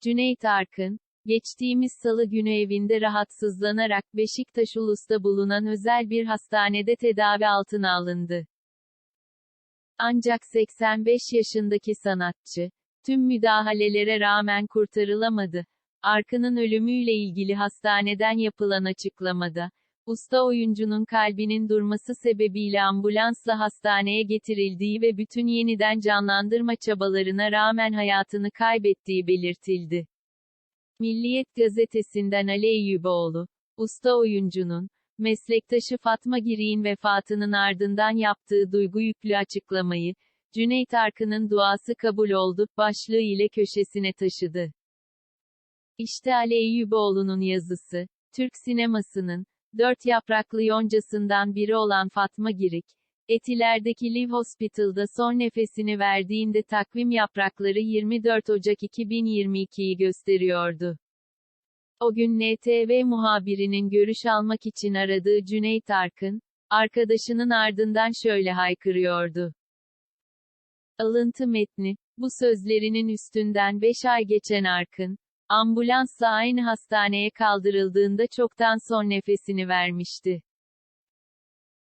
Cüneyt Arkın, geçtiğimiz salı günü evinde rahatsızlanarak Beşiktaş Ulus'ta bulunan özel bir hastanede tedavi altına alındı. Ancak 85 yaşındaki sanatçı, tüm müdahalelere rağmen kurtarılamadı. Arkın'ın ölümüyle ilgili hastaneden yapılan açıklamada, usta oyuncunun kalbinin durması sebebiyle ambulansla hastaneye getirildiği ve bütün yeniden canlandırma çabalarına rağmen hayatını kaybettiği belirtildi. Milliyet gazetesinden Ali Eyyuboğlu, usta oyuncunun, meslektaşı Fatma Girik'in vefatının ardından yaptığı duygu yüklü açıklamayı, Cüneyt Arkın'ın duası kabul oldu, başlığı ile köşesine taşıdı. İşte Ali Eyyuboğlu'nun yazısı, Türk sinemasının, dört yapraklı yoncasından biri olan Fatma Girik, Etiler'deki Live Hospital'da son nefesini verdiğinde takvim yaprakları 24 Ocak 2022'yi gösteriyordu. O gün NTV muhabirinin görüş almak için aradığı Cüneyt Arkın, arkadaşının ardından şöyle haykırıyordu. Alıntı metni, bu sözlerinin üstünden 5 ay geçen Arkın, ambulansla aynı hastaneye kaldırıldığında çoktan son nefesini vermişti.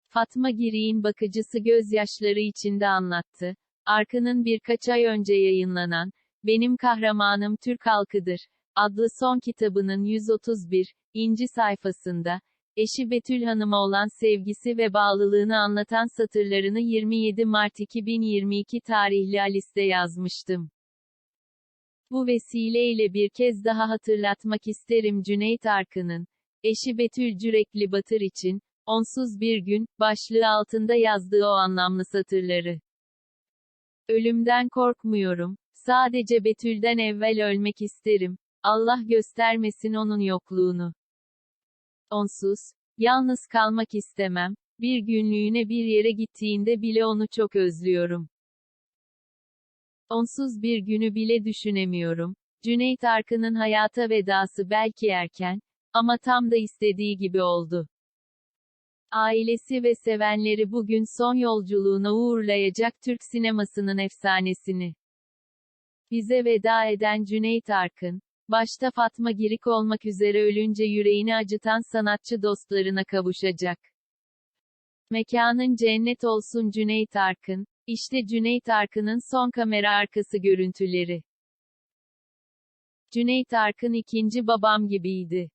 Fatma Girik'in bakıcısı gözyaşları içinde anlattı. Arkın'ın birkaç ay önce yayınlanan, Benim Kahramanım Türk Halkıdır, adlı son kitabının 131. inci sayfasında, eşi Betül Hanım'a olan sevgisi ve bağlılığını anlatan satırlarını 27 Mart 2022 tarihli Alice'de yazmıştım. Bu vesileyle bir kez daha hatırlatmak isterim Cüneyt Arkın'ın, eşi Betül Cürekli Batır için, Onsuz bir gün, başlığı altında yazdığı o anlamlı satırları. Ölümden korkmuyorum, sadece Betül'den evvel ölmek isterim, Allah göstermesin onun yokluğunu. Onsuz, yalnız kalmak istemem, bir günlüğüne bir yere gittiğinde bile onu çok özlüyorum. Onsuz bir günü bile düşünemiyorum. Cüneyt Arkın'ın hayata vedası belki erken, ama tam da istediği gibi oldu. Ailesi ve sevenleri bugün son yolculuğuna uğurlayacak Türk sinemasının efsanesini. Bize veda eden Cüneyt Arkın, başta Fatma Girik olmak üzere ölünce yüreğini acıtan sanatçı dostlarına kavuşacak. Mekanın cennet olsun Cüneyt Arkın, işte Cüneyt Arkın'ın son kamera arkası görüntüleri. Cüneyt Arkın ikinci babam gibiydi.